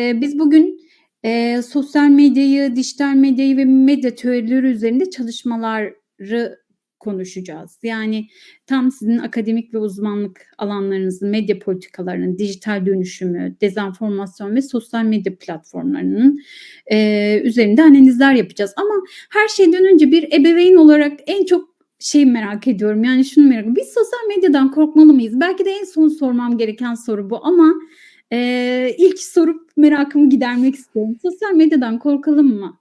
Eee, biz bugün, eee, sosyal medyayı, dijital medyayı ve medya teorileri üzerinde çalışmaları konuşacağız. Yani tam sizin akademik ve uzmanlık alanlarınızın, medya politikalarının, dijital dönüşümü, dezenformasyon ve sosyal medya platformlarının, eee, üzerinde analizler yapacağız. Ama her şeyden önce bir ebeveyn olarak en çok şeyi merak ediyorum, yani şunu merak ediyorum. Biz sosyal medyadan korkmalı mıyız? Belki de en son sormam gereken soru bu ama, eee, ilk sorup merakımı gidermek istiyorum. Sosyal medyadan korkalım mı?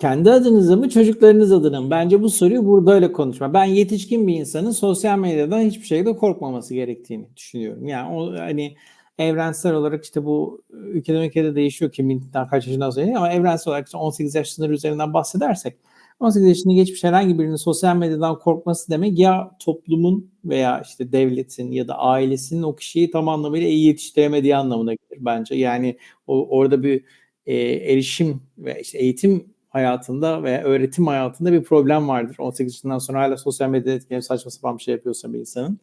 Kendi adınıza mı, çocuklarınız adına mı? Bence bu soruyu burada öyle konuşma. Ben yetişkin bir insanın sosyal medyadan hiçbir şekilde korkmaması gerektiğini düşünüyorum. Yani o hani evrensel olarak işte bu ülkeden ülkede değişiyor kiminkinden kaç yaşından sonra ama evrensel olarak işte 18 yaş sınırı üzerinden bahsedersek 18 yaşını geçmiş herhangi birinin sosyal medyadan korkması demek ya toplumun veya işte devletin ya da ailesinin o kişiyi tam anlamıyla iyi yetiştiremediği anlamına gelir bence. Yani o orada bir e, erişim ve işte eğitim hayatında veya öğretim hayatında bir problem vardır. 18 yaşından sonra hala sosyal medyada etkilenip saçma sapan bir şey yapıyorsa bir insanın.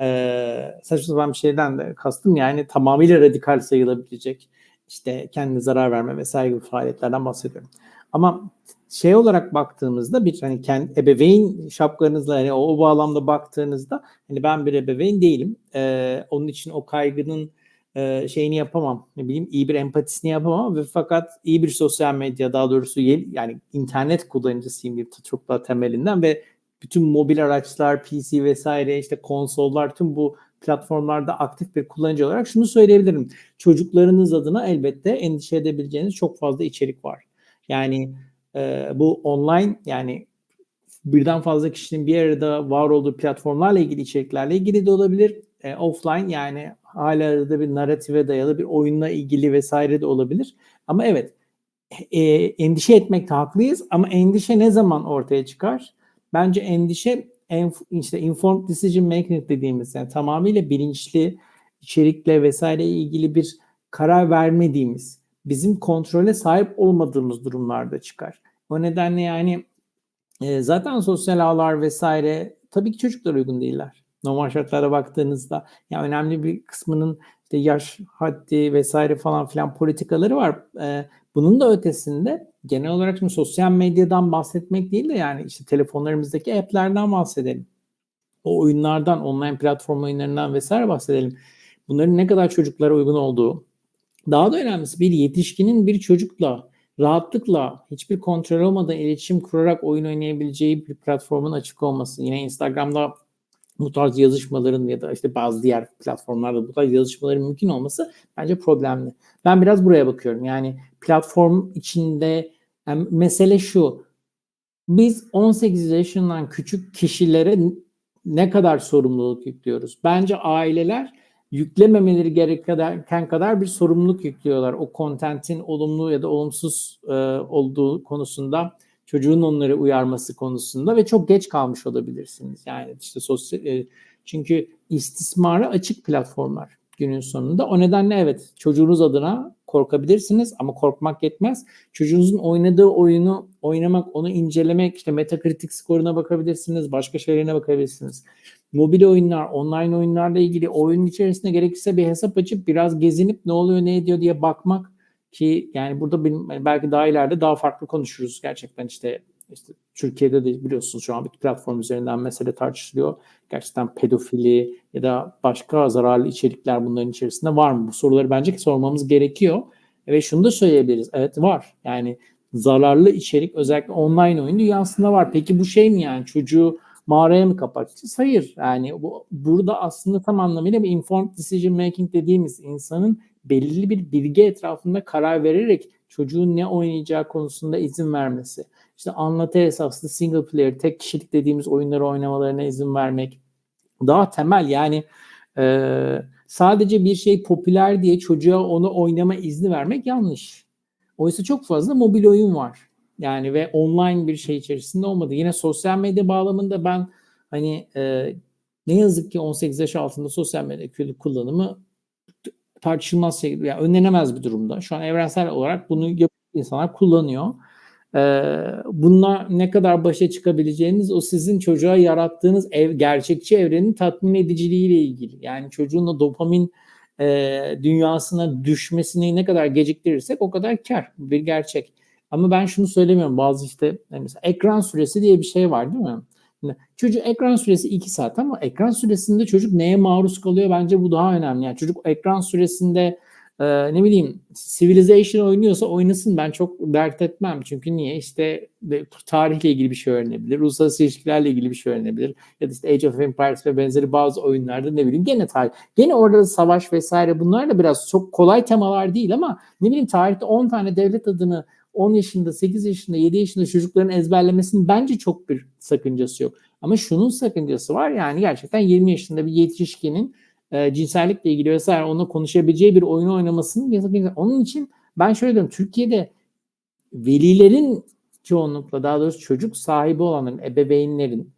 Ee, saçma sapan bir şeyden de kastım yani tamamıyla radikal sayılabilecek işte kendine zarar verme vesaire gibi faaliyetlerden bahsediyorum. Ama şey olarak baktığımızda bir hani kendi ebeveyn şapkanızla hani o, o bağlamda baktığınızda hani ben bir ebeveyn değilim. Ee, onun için o kaygının e, şeyini yapamam. Ne bileyim iyi bir empatisini yapamam ve fakat iyi bir sosyal medya daha doğrusu yani internet kullanıcısıyım bir çok daha temelinden ve bütün mobil araçlar, PC vesaire işte konsollar tüm bu platformlarda aktif bir kullanıcı olarak şunu söyleyebilirim. Çocuklarınız adına elbette endişe edebileceğiniz çok fazla içerik var. Yani e, bu online yani birden fazla kişinin bir arada var olduğu platformlarla ilgili içeriklerle ilgili de olabilir. E, offline yani hala arada bir narrative dayalı bir oyunla ilgili vesaire de olabilir. Ama evet e, endişe etmekte haklıyız ama endişe ne zaman ortaya çıkar? Bence endişe en, işte informed decision making dediğimiz yani tamamıyla bilinçli içerikle vesaire ilgili bir karar vermediğimiz, bizim kontrole sahip olmadığımız durumlarda çıkar. O nedenle yani e, zaten sosyal ağlar vesaire tabii ki çocuklar uygun değiller. Normal şartlara baktığınızda yani önemli bir kısmının işte yaş haddi vesaire falan filan politikaları var. E, bunun da ötesinde genel olarak şimdi sosyal medyadan bahsetmek değil de yani işte telefonlarımızdaki app'lerden bahsedelim. O oyunlardan, online platform oyunlarından vesaire bahsedelim. Bunların ne kadar çocuklara uygun olduğu. Daha da önemlisi bir yetişkinin bir çocukla rahatlıkla hiçbir kontrol olmadan iletişim kurarak oyun oynayabileceği bir platformun açık olması. Yine Instagram'da bu tarz yazışmaların ya da işte bazı diğer platformlarda bu tarz yazışmaların mümkün olması bence problemli. Ben biraz buraya bakıyorum. Yani platform içinde yani mesele şu. Biz 18 yaşından küçük kişilere ne kadar sorumluluk yüklüyoruz? Bence aileler yüklememeleri gereken kadar bir sorumluluk yüklüyorlar. O kontentin olumlu ya da olumsuz e, olduğu konusunda çocuğun onları uyarması konusunda ve çok geç kalmış olabilirsiniz. Yani işte sosyal e, çünkü istismara açık platformlar günün sonunda. O nedenle evet çocuğunuz adına korkabilirsiniz ama korkmak yetmez. Çocuğunuzun oynadığı oyunu oynamak, onu incelemek, işte Metacritic skoruna bakabilirsiniz, başka şeylerine bakabilirsiniz. Mobil oyunlar, online oyunlarla ilgili oyunun içerisinde gerekirse bir hesap açıp biraz gezinip ne oluyor ne ediyor diye bakmak ki yani burada benim belki daha ileride daha farklı konuşuruz gerçekten işte işte Türkiye'de de biliyorsunuz şu an bir platform üzerinden mesele tartışılıyor. Gerçekten pedofili ya da başka zararlı içerikler bunların içerisinde var mı? Bu soruları bence sormamız gerekiyor. Ve şunu da söyleyebiliriz. Evet var. Yani zararlı içerik özellikle online oyun dünyasında var. Peki bu şey mi yani çocuğu mağaraya mı kapatacağız? Hayır. Yani bu, burada aslında tam anlamıyla bir informed decision making dediğimiz insanın belirli bir bilgi etrafında karar vererek çocuğun ne oynayacağı konusunda izin vermesi. İşte anlatı esaslı single player, tek kişilik dediğimiz oyunları oynamalarına izin vermek. Daha temel yani e, sadece bir şey popüler diye çocuğa onu oynama izni vermek yanlış. Oysa çok fazla mobil oyun var. Yani ve online bir şey içerisinde olmadı. Yine sosyal medya bağlamında ben hani e, ne yazık ki 18 yaş altında sosyal medya kullanımı tartışılmaz şey, yani önlenemez bir durumda. Şu an evrensel olarak bunu insanlar kullanıyor. Ee, bununla ne kadar başa çıkabileceğiniz o sizin çocuğa yarattığınız ev, gerçekçi evrenin tatmin ediciliğiyle ilgili. Yani çocuğun o dopamin eee, dünyasına düşmesini ne kadar geciktirirsek o kadar. Bu bir gerçek. Ama ben şunu söylemiyorum. Bazı işte mesela ekran süresi diye bir şey var değil mi? Şimdi Çocuk ekran süresi 2 saat ama ekran süresinde çocuk neye maruz kalıyor? Bence bu daha önemli. Yani çocuk ekran süresinde eee, ne bileyim Civilization oynuyorsa oynasın ben çok dert etmem. Çünkü niye? İşte tarihle ilgili bir şey öğrenebilir. Uluslararası ilişkilerle ilgili bir şey öğrenebilir. Ya da işte Age of Empires ve benzeri bazı oyunlarda ne bileyim gene tarih. Gene orada da savaş vesaire bunlar da biraz çok kolay temalar değil ama ne bileyim tarihte 10 tane devlet adını 10 yaşında, 8 yaşında, 7 yaşında çocukların ezberlemesinin bence çok bir sakıncası yok. Ama şunun sakıncası var yani gerçekten 20 yaşında bir yetişkinin e, cinsellikle ilgili vesaire onunla konuşabileceği bir oyunu oynamasının sakıncası. Onun için ben şöyle diyorum Türkiye'de velilerin çoğunlukla daha doğrusu çocuk sahibi olanların, ebeveynlerin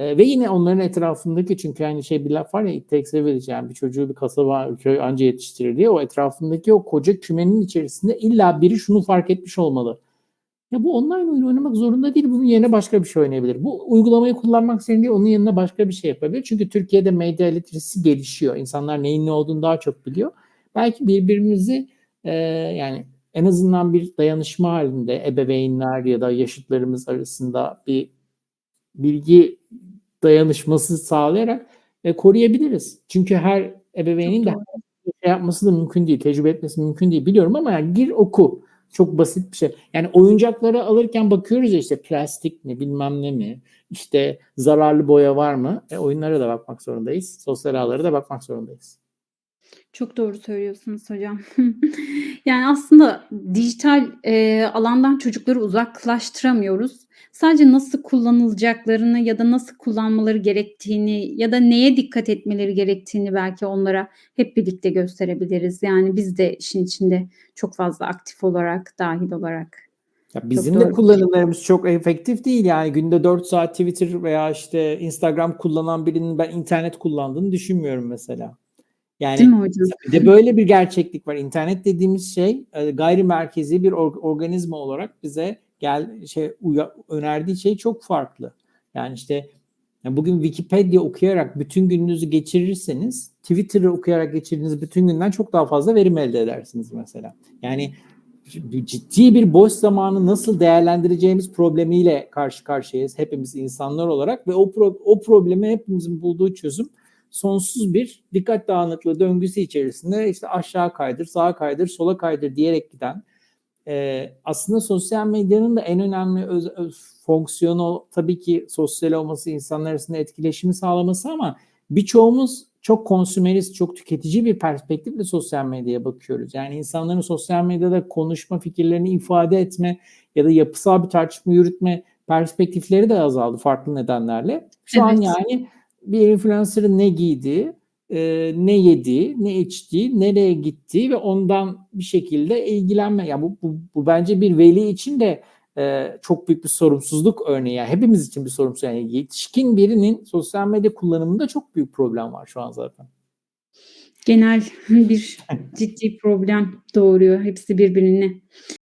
e, ve yine onların etrafındaki çünkü aynı şey bir laf var ya it takes yani bir çocuğu bir kasaba köy anca yetiştirir diye o etrafındaki o koca kümenin içerisinde illa biri şunu fark etmiş olmalı. Ya bu online oyun oynamak zorunda değil. Bunun yerine başka bir şey oynayabilir. Bu uygulamayı kullanmak istediğinde değil, onun yerine başka bir şey yapabilir. Çünkü Türkiye'de medya literacy gelişiyor. İnsanlar neyin ne olduğunu daha çok biliyor. Belki birbirimizi e, yani en azından bir dayanışma halinde ebeveynler ya da yaşıtlarımız arasında bir bilgi dayanışması sağlayarak e, koruyabiliriz. Çünkü her ebeveynin de şey yapması da mümkün değil, tecrübe etmesi mümkün değil biliyorum ama yani gir oku. Çok basit bir şey. Yani oyuncakları alırken bakıyoruz ya işte plastik mi bilmem ne mi işte zararlı boya var mı? E, oyunlara da bakmak zorundayız. Sosyal ağlara da bakmak zorundayız. Çok doğru söylüyorsunuz hocam. Yani aslında dijital, eee, alandan çocukları uzaklaştıramıyoruz. Sadece nasıl kullanılacaklarını ya da nasıl kullanmaları gerektiğini ya da neye dikkat etmeleri gerektiğini belki onlara hep birlikte gösterebiliriz. Yani biz de işin içinde çok fazla aktif olarak, dâhil olarak. Ya Çok bizim doğru de şey. kullanımlarımız çok efektif değil. Yani günde 4 saat Twitter veya işte Instagram kullanan birinin ben internet kullandığını düşünmüyorum mesela. Yani Değil mi hocam? bir de böyle bir gerçeklik var. İnternet dediğimiz şey e, gayri merkezi bir or- organizma olarak bize gel şey uya- önerdiği şey çok farklı. Yani işte bugün Wikipedia okuyarak bütün gününüzü geçirirseniz Twitter'ı okuyarak geçirdiğiniz bütün günden çok daha fazla verim elde edersiniz mesela. Yani ciddi bir boş zamanı nasıl değerlendireceğimiz problemiyle karşı karşıyayız hepimiz insanlar olarak ve o pro- o probleme hepimizin bulduğu çözüm sonsuz bir dikkat dağınıklığı döngüsü içerisinde işte aşağı kaydır, sağa kaydır, sola kaydır diyerek giden e, aslında sosyal medyanın da en önemli öz, öz- fonksiyonu tabii ki sosyal olması, insanlar arasında etkileşimi sağlaması ama birçoğumuz çok konsümerist, çok tüketici bir perspektifle sosyal medyaya bakıyoruz. Yani insanların sosyal medyada konuşma, fikirlerini ifade etme ya da yapısal bir tartışma yürütme perspektifleri de azaldı farklı nedenlerle. Şu an Evet. yani bir influencer'ın ne giydiği, e, ne yediği, ne içtiği, nereye gittiği ve ondan bir şekilde ilgilenme. Ya bu, bu, bu bence bir veli için de e, çok büyük bir sorumsuzluk örneği. Yani hepimiz için bir sorumsuzluk. Yani yetişkin birinin sosyal medya kullanımında çok büyük problem var şu an zaten. Genel bir ciddi problem doğuruyor hepsi birbirine.